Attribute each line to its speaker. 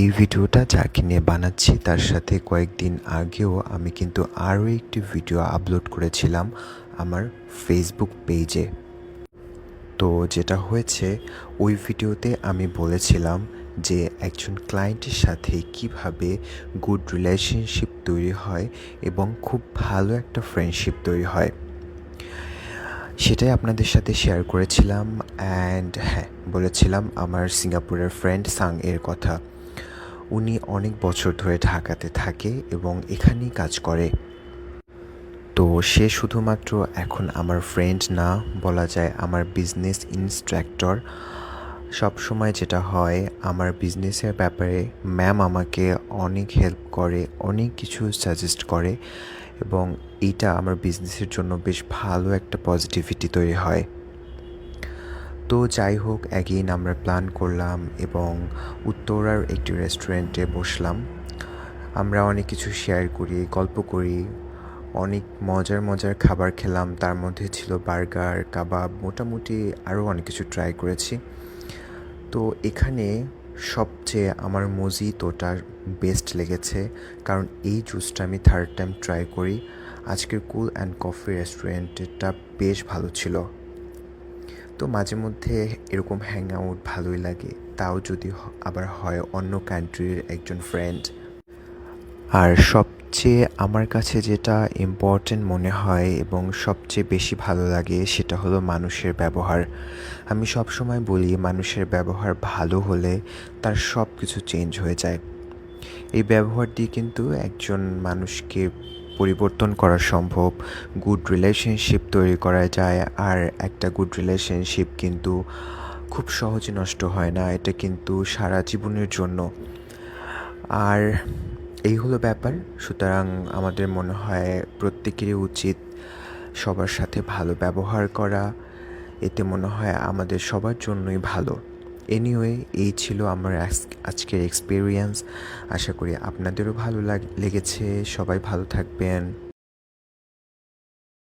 Speaker 1: এই ভিডিওটা যাকে নিয়ে বানাচ্ছি, তার সাথে কয়েকদিন আগেও আমি কিন্তু আরও একটি ভিডিও আপলোড করেছিলাম আমার ফেসবুক পেজে তো যেটা হয়েছে, ওই ভিডিওতে আমি বলেছিলাম যে একজন ক্লায়েন্টের সাথে কীভাবে গুড রিলেশনশিপ তৈরি হয় এবং খুব ভালো একটা ফ্রেন্ডশিপ তৈরি হয়। সেটাই আপনাদের সাথে শেয়ার করেছিলাম অ্যান্ড হ্যাঁ বলেছিলাম আমার সিঙ্গাপুরের ফ্রেন্ড সাং এর কথা। উনি অনেক বছর ধরে ঢাকাতে থাকে এবং এখানেই কাজ করে। তো সে শুধুমাত্র এখন আমার ফ্রেন্ড না, বলা যায় আমার বিজনেস ইনস্ট্রাক্টর সব সময় যেটা হয়, আমার বিজনেসের ব্যাপারে ম্যাম আমাকে অনেক হেল্প করে, অনেক কিছু সাজেস্ট করে এবং এটা আমার বিজনেসের জন্য বেশ ভালো একটা পজিটিভিটি তৈরি হয়। তো যাই হোক অ্যাগেইন আমরা প্ল্যান করলাম এবং উত্তরার একটি রেস্টুরেন্টে বসলাম। আমরা অনেক কিছু শেয়ার করি, গল্প করি, অনেক মজার মজার খাবার খেলাম। তার মধ্যে ছিল বার্গার, কাবাব, মোটামুটি আরও অনেক কিছু ট্রাই করেছি। তো এখানে সবচেয়ে আমার মজি মজিতোটা বেস্ট লেগেছে, কারণ এই জুসটা আমি থার্ড টাইম ট্রাই করি। আজকের কুল অ্যান্ড কফি রেস্টুরেন্টটা বেশ ভালো ছিল। তো মাঝে মধ্যে এরকম হ্যাং আউট ভালোই লাগে। তাও যদি আবার হয় অন্য কান্ট্রির একজন ফ্রেন্ড আর সবচেয়ে আমার কাছে যেটা ইম্পর্ট্যান্ট মনে হয় এবং সবচেয়ে বেশি ভালো লাগে সেটা হলো মানুষের ব্যবহার। আমি সব সময় বলি মানুষের ব্যবহার ভালো হলে তার সব কিছু চেঞ্জ হয়ে যায়। এই ব্যবহার দিয়ে কিন্তু একজন মানুষকে পরিবর্তন করা সম্ভব। গুড রিলেশনশিপ তৈরি করা যায় আর একটা গুড রিলেশনশিপ কিন্তু খুব সহজে নষ্ট হয় না, এটা কিন্তু সারা জীবনের জন্য। আর এই হলো ব্যাপার। সুতরাং আমাদের মনে হয় প্রত্যেকেরই উচিত সবার সাথে ভালো ব্যবহার করা। এতে মনে হয় আমাদের সবার জন্যই ভালো। এনিওয়ে এই ছিল আমার আজ- আজকের এক্সপিরিয়েন্স আশা করি আপনাদেরও ভালো লাগ, লেগেছে। সবাই ভালো থাকবেন।